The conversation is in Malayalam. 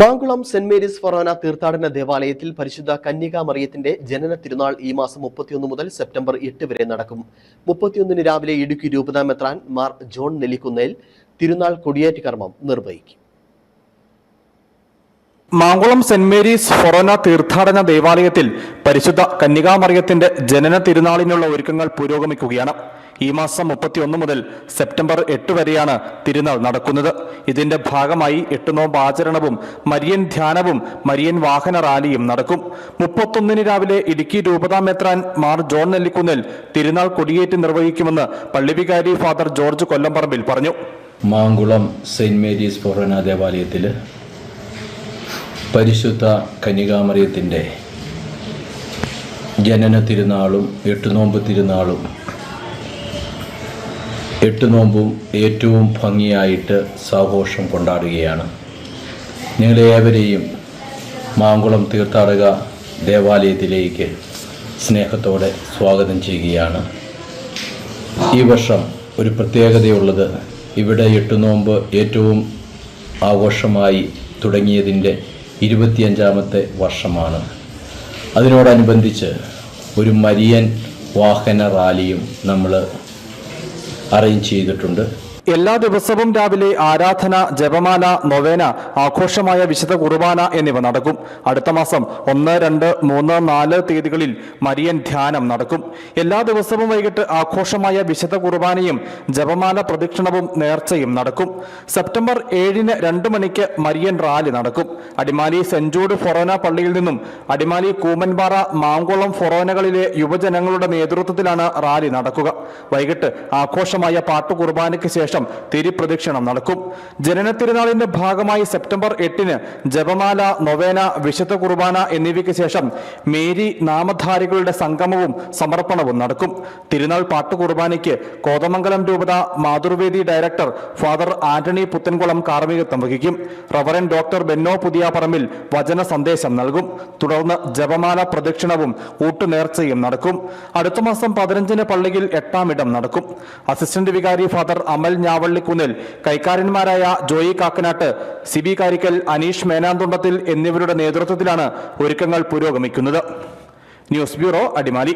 മാങ്കുളം സെന്റ് മേരീസ് ഫൊറോന തീർത്ഥാടന ദേവാലയത്തിൽ പരിശുദ്ധ കന്യകാ മറിയത്തിന്റെ ജനന തിരുനാൾ ഈ മാസം മുപ്പത്തിയൊന്ന് മുതൽ സെപ്റ്റംബർ എട്ട് വരെ നടക്കും. മുപ്പത്തിയൊന്നിന് രാവിലെ ഇടുക്കി രൂപതാ മെത്രാൻ മാർ ജോൺ നെല്ലിക്കുന്നേൽ തിരുനാൾ കൊടിയേറ്റ് കർമ്മം നിർവഹിക്കും. മാങ്കുളം സെന്റ് മേരീസ് ഫൊറോന തീർത്ഥാടന ദേവാലയത്തിൽ പരിശുദ്ധ കന്യകാമറിയത്തിന്റെ ജനന തിരുനാളിനുള്ള ഒരുക്കങ്ങൾ പുരോഗമിക്കുകയാണ്. ഈ മാസം മുപ്പത്തിയൊന്ന് മുതൽ സെപ്റ്റംബർ എട്ട് വരെയാണ് തിരുനാൾ നടക്കുന്നത്. ഇതിന്റെ ഭാഗമായി എട്ട് നോമ്പ് ആചരണവും മരിയൻ ധ്യാനവും മരിയൻ വാഹന റാലിയും നടക്കും. മുപ്പത്തൊന്നിന് രാവിലെ ഇടുക്കി രൂപതാ മെത്രാൻ മാർ ജോൺ നെല്ലിക്കുന്നിൽ തിരുനാൾ കൊടിയേറ്റ് നിർവഹിക്കുമെന്ന് പള്ളിവികാരി ഫാദർ ജോർജ് കൊല്ലംപറമ്പിൽ പറഞ്ഞു. മാങ്കുളം സെയിന്റ് മേരീസ് ഫൊറോന ദേവാലയത്തിൽ പരിശുദ്ധ കന്യകാമറിയത്തിന്റെ ജനന തിരുനാളും എട്ടുനോമ്പ് തിരുനാളും എട്ട് നോമ്പും ഏറ്റവും ഭംഗിയായിട്ട് സാഘോഷം കൊണ്ടാടുകയാണ്. നിങ്ങളേവരെയും മാങ്കുളം തീർത്ഥാടക ദേവാലയത്തിലേക്ക് സ്നേഹത്തോടെ സ്വാഗതം ചെയ്യുകയാണ്. ഈ വർഷം ഒരു പ്രത്യേകതയുള്ളത് ഇവിടെ എട്ട് നോമ്പ് ഏറ്റവും ആഘോഷമായി തുടങ്ങിയതിന്റെ ഇരുപത്തിയഞ്ചാമത്തെ വർഷമാണ്. അതിനോടനുബന്ധിച്ച് ഒരു മരിയൻ വാഹന റാലിയും നമ്മൾ അറേഞ്ച് ചെയ്തിട്ടുണ്ട്. എല്ലാ ദിവസവും രാവിലെ ആരാധന ജപമാല നൊവേന ആഘോഷമായ വിശുദ്ധ കുർബാന എന്നിവ നടക്കും. അടുത്ത മാസം ഒന്ന് രണ്ട് മൂന്ന് നാല് തീയതികളിൽ മരിയൻ ധ്യാനം നടക്കും. എല്ലാ ദിവസവും വൈകിട്ട് ആഘോഷമായ വിശുദ്ധ കുർബാനയും ജപമാല പ്രദക്ഷിണവും നേർച്ചയും നടക്കും. സെപ്റ്റംബർ ഏഴിന് രണ്ട് മണിക്ക് മരിയൻ റാലി നടക്കും. അടിമാലി സെന്റ് ജൂഡ് ഫൊറോന പള്ളിയിൽ നിന്നും അടിമാലി കൂമൻപാറ മാങ്കുളം ഫൊറോനകളിലെ യുവജനങ്ങളുടെ നേതൃത്വത്തിലാണ് റാലി നടക്കുക. വൈകിട്ട് ആഘോഷമായ പാട്ടു കുർബാനയ്ക്ക് ശേഷം തിരിപ്രദക്ഷിണം നടക്കും. ജനന തിരുനാളിന്റെ ഭാഗമായി സെപ്റ്റംബർ എട്ടിന് ജപമാല നൊവേന വിശുദ്ധ കുർബാന എന്നിവയ്ക്ക് ശേഷം മേരി നാമധാരികളുടെ സംഗമവും സമർപ്പണവും നടക്കും. തിരുനാൾ പാട്ടു കുർബാനയ്ക്ക് കോതമംഗലം രൂപത മാതൃവേദി ഡയറക്ടർ ഫാദർ ആന്റണി പുത്തൻകുളം കാർമ്മികത്വം വഹിക്കും. റവറൻ ഡോക്ടർ ബെന്നോ പുതിയാപറമ്പിൽ വചന സന്ദേശം നൽകും. തുടർന്ന് ജപമാല പ്രദക്ഷിണവും ഊട്ടുനേർച്ചയും നടക്കും. അടുത്ത മാസം പതിനഞ്ചിന് പള്ളിയിൽ എട്ടാം ഇടം നടക്കും. അസിസ്റ്റന്റ് വികാരി ഫാദർ അമൽ ഞാവള്ളിക്കുന്നിൽ. കൈക്കാരന്മാരായ ജോയി കാക്കനാട്ട് സിബി കാരിക്കൽ അനീഷ് മേനാന്തുണ്ടത്തിൽ എന്നിവരുടെ നേതൃത്വത്തിലാണ് ഒരുക്കങ്ങൾ പുരോഗമിക്കുന്നത്. News bureau Adimali.